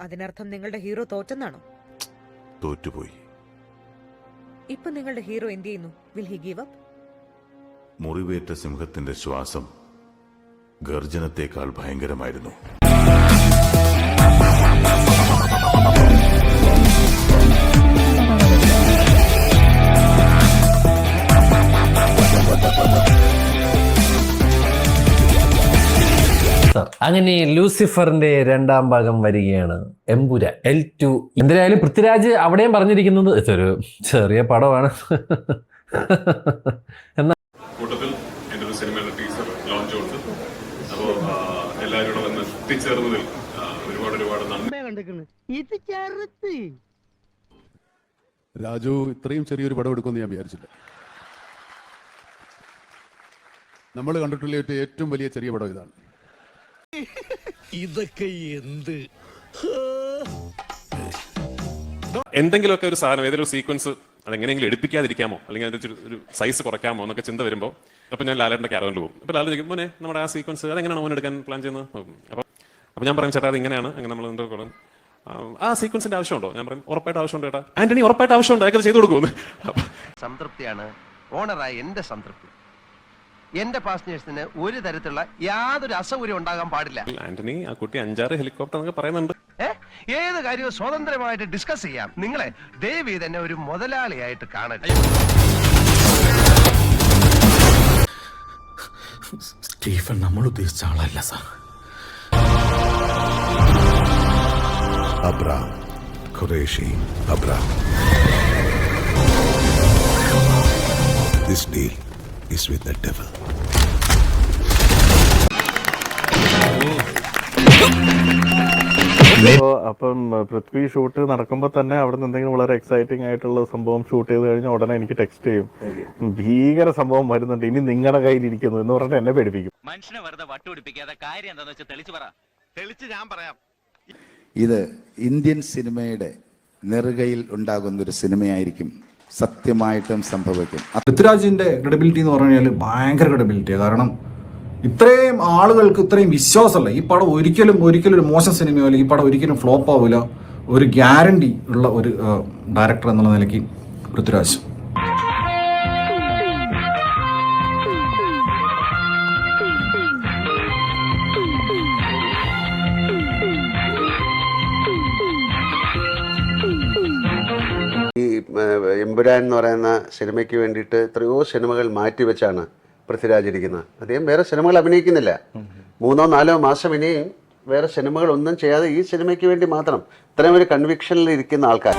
അതിനർത്ഥം നിങ്ങളുടെ ഹീറോ തോറ്റെന്നാണോ? തോറ്റുപോയി. ഇപ്പൊ നിങ്ങളുടെ ഹീറോ എന്ത് ചെയ്യുന്നു? വിൽ ഹി ഗീവ് അപ്പ് മുറിവേറ്റ സിംഹത്തിന്റെ ശ്വാസം ഗർജനത്തെക്കാൾ ഭയങ്കരമായിരുന്നു. സർ അങ്ങനെ ലൂസിഫറിന്റെ രണ്ടാം ഭാഗം വരികയാണ് എംപുര എൽ ടു എന്തായാലും പൃഥ്വിരാജ് അവിടെയും പറഞ്ഞിരിക്കുന്നത് ഒരു ചെറിയ പടമാണ്. എന്നാ കൂട്ടത്തിൽ എന്റെ ഒരു സിനിമയുടെ ടീസർ ലോഞ്ച് ഉണ്ട്. അപ്പോൾ എല്ലാവരും കൂടെ വന്ന് എത്തിച്ചേർന്നതിൽ ഒരുപാട് ഒരുപാട് നന്ദി. രാജു ഇത്രയും ചെറിയൊരു പടം എടുക്കുമെന്ന് ഞാൻ വിചാരിച്ചില്ല. നമ്മൾ കണ്ടിട്ടുള്ള ഏറ്റവും വലിയ ചെറിയ പടം ഇതാണ്. ഇതൊക്കെ എന്ത്? എന്തെങ്കിലുമൊക്കെ ഒരു സാധനം ഏതെങ്കിലും സീക്വൻസ് അതെങ്ങനെയെങ്കിലും എടുപ്പിക്കാതിരിക്കാമോ? അല്ലെങ്കിൽ അതിന്റെ ഒരു- സൈസ് കുറയ്ക്കാമോ എന്നൊക്കെ ചിന്ത വരുമ്പോൾ അപ്പൊ ഞാൻ ലാലേട്ടന്റെ ക്യാരവനിൽ പോകും. അപ്പൊ ലാലു ചോദിക്കും മോനെ നമ്മുടെ ആ സീക്വൻസ് അതെങ്ങനെയാണ് മോൻ എടുക്കാൻ പ്ലാൻ ചെയ്യുന്നത്? അപ്പൊ അപ്പൊ ഞാൻ പറയും ചേട്ടാ അത് ഇങ്ങനെയാണ് അങ്ങനെ നമ്മൾ എന്തോ കൊള്ളും. ആ, സീക്വൻസിന്റെ ആവശ്യമുണ്ടോ? ഞാൻ പറയും ഉറപ്പായിട്ട് ആവശ്യമുണ്ട് ചേട്ടാ. ആന്റണി ഉറപ്പായിട്ട് ആവശ്യമുണ്ട്. അതൊക്കെ ചെയ്തു കൊടുക്കുമെന്ന് സംതൃപ്തിയാണ് ഓണറായ എന്റെ സംതൃപ്തി. എന്റെ പാസഞ്ചേഴ്സിന് ഒരു തരത്തിലുള്ള യാതൊരു അസൗകര്യം ഉണ്ടാകാൻ പാടില്ല. ആന്റണി ആ കുട്ടി അഞ്ചാറ് ഹെലികോപ്റ്റർ എന്നൊക്കെ പറയുന്നുണ്ട്. ഏത് കാര്യവും സ്വതന്ത്രമായിട്ട് ഡിസ്കസ് ചെയ്യാം. നിങ്ങളെ ദേവി തന്നെ ഒരു മുതലാളിയായിട്ട് കാണട്ടെ. സ്റ്റീഫൻ നമ്മൾ ഉദ്ദേശിച്ച ആളല്ല sir. Abram Qureshi Abram. This deal is with the devil. അപ്പോ പൃഥ്വി ഷൂട്ട് നടക്കുമ്പോൾ തന്നെ അവിടെ നിന്ന് എന്തെങ്കിലും വളരെ എക്സൈറ്റിംഗ് ആയിട്ടുള്ള സംഭവം ഷൂട്ട് ചെയ്ത് കഴിഞ്ഞാൽ ഉടനെ എനിക്ക് ടെക്സ്റ്റ് ചെയ്യും. ഭീകര സംഭവം വരുന്നുണ്ട്. ഇനി നിങ്ങളുടെ കയ്യിൽ ഇരിക്കുന്നു എന്ന് പറഞ്ഞിട്ട് എന്നെ പേടിപ്പിക്കും. മനുഷ്യനെ വെറുതെ വട്ടുപിടിപ്പിക്കാതെ കാര്യം എന്താന്ന് വെച്ചാൽ തെളിച്ചു പറ. തെളിച്ച് ഞാൻ പറയാം. ഇത് ഇന്ത്യൻ സിനിമയുടെ നെറുകയിൽ ഉണ്ടാകുന്ന ഒരു സിനിമയായിരിക്കും സത്യമായിട്ടും സംഭവിക്കും. പൃഥ്വിരാജിന്റെ ക്രെഡിബിലിറ്റി എന്ന് പറഞ്ഞു കഴിഞ്ഞാൽ ഭയങ്കര ക്രെഡിബിലിറ്റിയാണ് കാരണം ഇത്രയും ആളുകൾക്ക് ഇത്രയും വിശ്വാസമല്ല. ഈ പടം ഒരിക്കലും ഒരിക്കലും ഒരു മോശം സിനിമയോ ഈ പടം ഒരിക്കലും ഫ്ലോപ്പ് ആവില്ല ഒരു ഗ്യാരണ്ടി ഉള്ള ഒരു ഡയറക്ടർ എന്നുള്ള നിലയ്ക്ക് പൃഥ്വിരാജ്. എമ്പുരാൻ എന്ന് പറയുന്ന സിനിമയ്ക്ക് വേണ്ടിയിട്ട് എത്രയോ സിനിമകൾ മാറ്റിവെച്ചാണ് പൃഥ്വിരാജ് ഇരിക്കുന്നത്. അദ്ദേഹം വേറെ സിനിമകൾ അഭിനയിക്കുന്നില്ല. മൂന്നോ നാലോ മാസം ഇനിയും വേറെ സിനിമകൾ ഒന്നും ചെയ്യാതെ ഈ സിനിമയ്ക്ക് വേണ്ടി മാത്രം ഇത്രയും ഒരു കൺവിക്ഷനിൽ ഇരിക്കുന്ന ആൾക്കാർ.